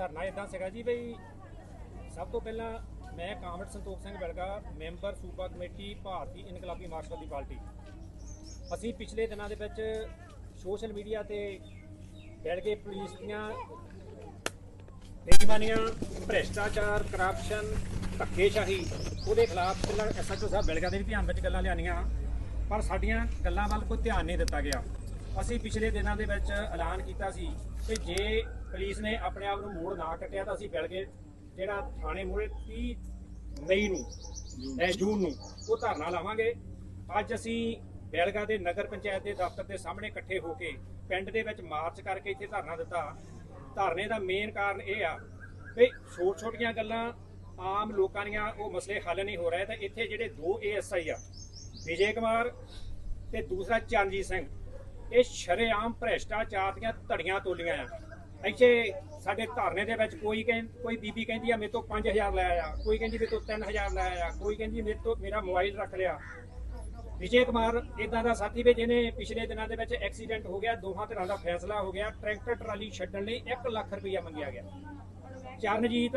ਧਰਨਾ ਇਦਾਂ ਸੀਗਾ ਜੀ ਬਈ ਸਭ ਤੋਂ ਪਹਿਲਾਂ ਮੈਂ ਕਾਮਰੇਡ ਸੰਤੋਖ ਸਿੰਘ ਬਲਗਾ ਮੈਂਬਰ ਸੂਬਾ ਕਮੇਟੀ, ਭਾਰਤੀ ਇਨਕਲਾਬੀ ਮਾਰਕਸਵਾਦੀ ਪਾਰਟੀ। ਅਸੀਂ ਪਿਛਲੇ ਦਿਨਾਂ ਦੇ ਵਿੱਚ ਸੋਸ਼ਲ ਮੀਡੀਆ ਤੇ ਬੈਠ ਕੇ ਪੁਲਿਸ ਦੀਆਂ ਬੇਈਮਾਨੀਆਂ, ਭ੍ਰਿਸ਼ਟਾਚਾਰ ਕਰਪਸ਼ਨ ਧੱਕੇਸ਼ਾਹੀ, ਉਹਦੇ ਖਿਲਾਫ ਪਹਿਲਾਂ ਐਸਐਚਓ ਸਾਹਿਬ ਬੈਲਗਾ ਦੇ ਵੀ ਧਿਆਨ ਵਿੱਚ ਗੱਲਾਂ ਲਿਆਉਣੀਆਂ, ਪਰ ਸਾਡੀਆਂ ਗੱਲਾਂ ਵੱਲ ਕੋਈ ਧਿਆਨ ਨਹੀਂ ਦਿੱਤਾ ਗਿਆ। ਅਸੀਂ ਪਿਛਲੇ ਦਿਨਾਂ ਦੇ ਵਿੱਚ ਐਲਾਨ ਕੀਤਾ ਸੀ ਕਿ ਜੇ ਪੁਲਿਸ ਨੇ ਆਪਣੇ ਆਪ ਨੂੰ ਮੋੜ ਨਾ ਕੱਟਿਆ ਤਾਂ ਅਸੀਂ ਬੈਲਗੇ ਜਿਹੜਾ ਥਾਣੇ ਮੂਹਰੇ 30 ਮਈ ਨੂੰ ਇਹ ਜੂਨ ਨੂੰ ਉਹ ਧਰਨਾ ਲਾਵਾਂਗੇ। ਅੱਜ ਅਸੀਂ ਬੈਲਗਾ ਦੇ ਨਗਰ ਪੰਚਾਇਤ ਦੇ ਦਫ਼ਤਰ ਦੇ ਸਾਹਮਣੇ ਇਕੱਠੇ ਹੋ ਕੇ ਪਿੰਡ ਦੇ ਵਿੱਚ ਮਾਰਚ ਕਰਕੇ ਇੱਥੇ ਧਰਨਾ ਦਿੱਤਾ। ਧਰਨੇ ਦਾ ਮੇਨ ਕਾਰਨ ਇਹ ਆ ਵੀ ਛੋਟ ਛੋਟੀਆਂ ਗੱਲਾਂ ਆਮ ਲੋਕਾਂ ਦੀਆਂ ਉਹ ਮਸਲੇ ਹੱਲ ਨਹੀਂ ਹੋ ਰਹੇ। ਤਾਂ ਇੱਥੇ ਜਿਹੜੇ ਦੋ ਏਐਸਆਈ ਆ ਵਿਜੇ ਕੁਮਾਰ ਤੇ ਦੂਸਰਾ ਚਰਨਜੀਤ ਸਿੰਘ ਇਹ ਸ਼ਰੇਆਮ ਭ੍ਰਿਸ਼ਟਾਚਾਰ ਦੀਆਂ ਧੜੀਆਂ ਤੋਲੀਆਂ ਆ। ਇੱਥੇ ਸਾਡੇ ਧਰਨੇ ਦੇ ਵਿੱਚ ਕੋਈ ਕਹਿੰ, ਕੋਈ ਬੀਬੀ ਕਹਿੰਦੀ ਆ, ਮੇਰੇ ਤੋਂ 5000 ਲੈ ਆਇਆ ਕੋਈ ਕਹਿੰਦੀ ਮੇਰੇ ਤੋਂ 3000 ਲੈ ਆਇਆ ਕੋਈ ਕਹਿੰਦੀ ਮੇਰੇ ਤੋਂ, ਮੇਰਾ ਮੋਬਾਈਲ ਰੱਖ ਲਿਆ। ਵਿਜੇ ਕੁਮਾਰ ਇਦਾਂ ਦਾ ਸਾਥੀ ਵੀ ਜਿਹਨੇ ਪਿਛਲੇ ਦਿਨਾਂ ਦੇ ਵਿੱਚ ਐਕਸੀਡੈਂਟ ਹੋ ਗਿਆ, ਦੋਹਾਂ ਤਰ੍ਹਾਂ ਦਾ ਫੈਸਲਾ ਹੋ ਗਿਆ। ਟਰੈਕਟਰ, ਟਰਾਲੀ ਛੱਡਣ ਲਈ 1 ਲੱਖ ਰੁਪਇਆ ਮੰਗਿਆ ਗਿਆ। ਚਰਨਜੀਤ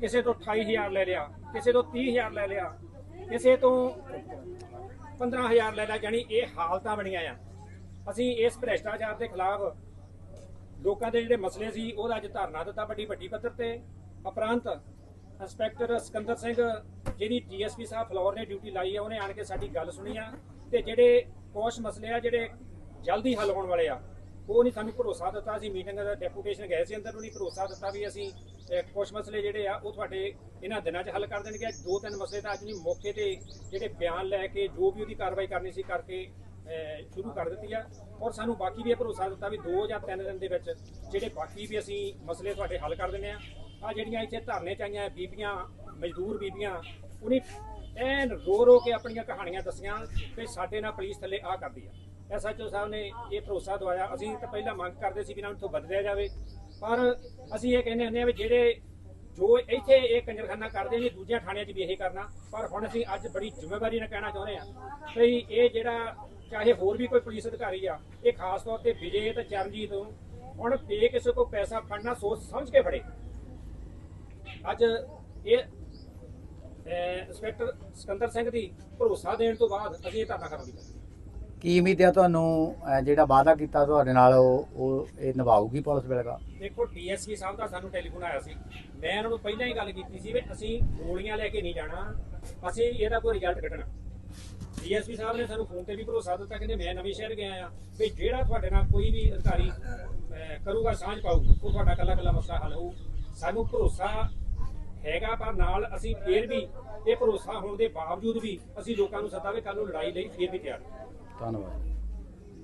ਕਿਸੇ ਤੋਂ 28000 ਲੈ ਲਿਆ, ਕਿਸੇ ਤੋਂ 30000 ਲੈ ਲਿਆ, ਕਿਸੇ ਤੋਂ 15000 ਲੈ ਲਿਆ ਜਾਨੀ ਇਹ ਹਾਲਤਾਂ ਬਣੀਆਂ ਆ। ਅਸੀਂ ਇਸ ਭ੍ਰਿਸ਼ਟਾਚਾਰ ਦੇ ਖਿਲਾਫ ਲੋਕਾਂ ਦੇ ਜਿਹੜੇ ਮਸਲੇ ਸੀ ਉਹਦਾ ਅੱਜ ਧਰਨਾ ਦਿੱਤਾ ਵੱਡੀ ਵੱਡੀ ਪੱਧਰ ਤੇ। ਉਪਰੰਤ ਇੰਸਪੈਕਟਰ ਸਿਕੰਦਰ ਸਿੰਘ ਜਿਹਦੀ ਡੀਐਸਪੀ ਸਾਹਿਬ ਫਲੋਰ ਨੇ ਡਿਊਟੀ ਲਾਈ ਹੈ ਉਹਨੇ ਆਣ ਕੇ ਸਾਡੀ ਗੱਲ ਸੁਣੀ ਆ। ਤੇ ਜਿਹੜੇ ਕੋਸ਼ ਮਸਲੇ ਆ ਜਿਹੜੇ ਜਲਦੀ ਹੱਲ ਹੋਣ ਵਾਲੇ ਆ ਉਹ ਨਹੀਂ ਸਾਨੂੰ ਭਰੋਸਾ ਦਿੱਤਾ। ਅਸੀਂ ਮੀਟਿੰਗ ਦਾ ਡੈਪੂਟੇਸ਼ਨ ਗਏ ਸੀ ਅੰਦਰ ਉਹਨੇ ਭਰੋਸਾ ਦਿੱਤਾ ਵੀ ਅਸੀਂ ਅਹ, ਕੁਝ ਮਸਲੇ ਜਿਹੜੇ ਆ ਉਹ ਤੁਹਾਡੇ ਇਹਨਾਂ ਦਿਨਾਂ 'ਚ ਹੱਲ ਕਰ ਦੇਣਗੇ। ਦੋ ਤਿੰਨ ਮਸਲੇ ਤਾਂ ਅੱਜ ਨਹੀਂ ਮੌਕੇ ਤੇ ਜਿਹੜੇ ਬਿਆਨ ਲੈ ਕੇ ਜੋ ਵੀ ਉਹਦੀ ਕਾਰਵਾਈ ਕਰਨੀ ਸੀ ਕਰਕੇ ਸ਼ੁਰੂ ਕਰ ਦਿੱਤੀ ਆ। ਔਰ ਸਾਨੂੰ ਬਾਕੀ ਵੀ ਇਹ ਭਰੋਸਾ ਦਿੱਤਾ ਵੀ 2 ਜਾਂ 3 ਦਿਨ ਦੇ ਵਿੱਚ ਜਿਹੜੇ ਬਾਕੀ ਵੀ ਅਸੀਂ ਮਸਲੇ ਤੁਹਾਡੇ ਹੱਲ ਕਰ ਦਿੰਦੇ ਆ। ਆ ਜਿਹੜੀਆਂ ਇੱਥੇ ਧਰਨੇ ਚ ਆਈਆਂ ਬੀਬੀਆਂ, ਮਜ਼ਦੂਰ ਬੀਬੀਆਂ, ਉਹਨੇ ਐਨ ਰੋ ਰੋ ਕੇ ਆਪਣੀਆਂ ਕਹਾਣੀਆਂ ਦੱਸੀਆਂ ਕਿ ਸਾਡੇ ਨਾਲ ਪੁਲਿਸ ਥੱਲੇ ਆ ਕਰਦੀ ਆ। ਐਸਐਚਓ ਸਾਹਿਬ ਨੇ ਇਹ ਭਰੋਸਾ ਦਵਾਇਆ। ਅਸੀਂ ਤਾਂ ਪਹਿਲਾਂ ਮੰਗ ਕਰਦੇ ਸੀ ਵੀ ਇਹਨਾਂ ਨੂੰ ਇੱਥੋਂ ਬਦਲਿਆ ਜਾਵੇ। ਪਰ ਅਸੀਂ ਇਹ ਕਹਿੰਦੇ ਹੁੰਦੇ ਆ ਵੀ ਜਿਹੜੇ ਜੋ ਇੱਥੇ ਇਹ ਕੰਜਰਖਾਨਾ ਕਰਦੇ ਨੇ, ਦੂਜਿਆਂ ਥਾਣਿਆਂ 'ਚ ਵੀ ਇਹ ਕਰਨਾ। ਪਰ ਹੁਣ ਅਸੀਂ ਅੱਜ ਬੜੀ ਜ਼ਿੰਮੇਵਾਰੀ ਨਾਲ ਕਹਿਣਾ ਚਾਹੁੰਦੇ ਆ। ਵੀ ਇਹ ਜਿਹੜਾ ਚਾਹੇ ਹੋਰ ਵੀ ਕੋਈ ਪੁਲਿਸ ਅਧਿਕਾਰੀ ਆ ਇਹ ਖਾਸ ਤੌਰ ਤੇ ਵਿਜੇ ਤੇ ਚਰਨਜੀਤ ਨੂੰ ਹੁਣ ਬੇ ਕਿਸੇ ਕੋ ਪੈਸਾ ਫੜਨਾ ਸੋਚ ਸਮਝ ਕੇ ਫੜੇ। ਅੱਜ ਇਹ ਇੰਸਪੈਕਟਰ ਸਿਕੰਦਰ ਸਿੰਘ ਦੀ ਭਰੋਸਾ ਦੇਣ ਤੋਂ ਬਾਅਦ ਅਸੀਂ ਇਹ ਧਰਨਾ ਕਰਾਂਗੇ। ਕੀ ਉਮੀਦ ਹੈ ਤੁਹਾਨੂੰ ਜਿਹੜਾ ਵਾਅਦਾ ਕੀਤਾ ਤੁਹਾਡੇ ਨਾਲ ਉਹ ਉਹ ਇਹ ਨਿਭਾਊਗੀ ਪੁਲਿਸ ਵੇਲੇਗਾ ਦੇਖੋ ਡੀਐਸਪੀ ਸਾਹਿਬ ਦਾ ਸਾਨੂੰ ਟੈਲੀਫੋਨ ਆਇਆ ਸੀ। ਮੈਂ ਇਹਨਾਂ ਨੂੰ ਪਹਿਲਾਂ ਹੀ ਗੱਲ ਕੀਤੀ ਸੀ ਵੀ ਅਸੀਂ ਗੋਲੀਆਂ ਲੈ ਕੇ ਨਹੀਂ ਜਾਣਾ ਅਸੀਂ ਇਹਦਾ ਕੋਈ ਰਿਜ਼ਲਟ ਕੱਢਣਾ। ਡੀਐਸਪੀ ਸਾਹਿਬ ਨੇ ਸਾਨੂੰ ਫੋਨ ਤੇ ਵੀ ਭਰੋਸਾ ਦਿੱਤਾ ਕਹਿੰਦੇ ਮੈਂ ਨਵੇਂ ਸ਼ਹਿਰ ਗਿਆ ਆ ਵੀ ਜਿਹੜਾ ਤੁਹਾਡੇ ਨਾਲ ਕੋਈ ਵੀ ਅਧਿਕਾਰੀ ਕਰੂਗਾ, ਸਾਂਝ ਪਾਊ ਉਹ ਤੁਹਾਡਾ ਕੱਲਾ ਕੱਲਾ ਮਸਲਾ ਹੱਲ ਹੋਊ। ਸਾਨੂੰ ਭਰੋਸਾ ਹੈਗਾ, ਪਰ ਨਾਲ ਅਸੀਂ ਫੇਰ ਵੀ ਇਹ ਭਰੋਸਾ ਹੋਣ ਦੇ ਬਾਵਜੂਦ ਵੀ ਅਸੀਂ ਲੋਕਾਂ ਨੂੰ ਸੱਦਾ ਵੀ ਕੱਲ ਨੂੰ ਲੜਾਈ ਲਈ ਫੇਰ ਵੀ ਤਿਆਰ ਧੰਨਵਾਦ।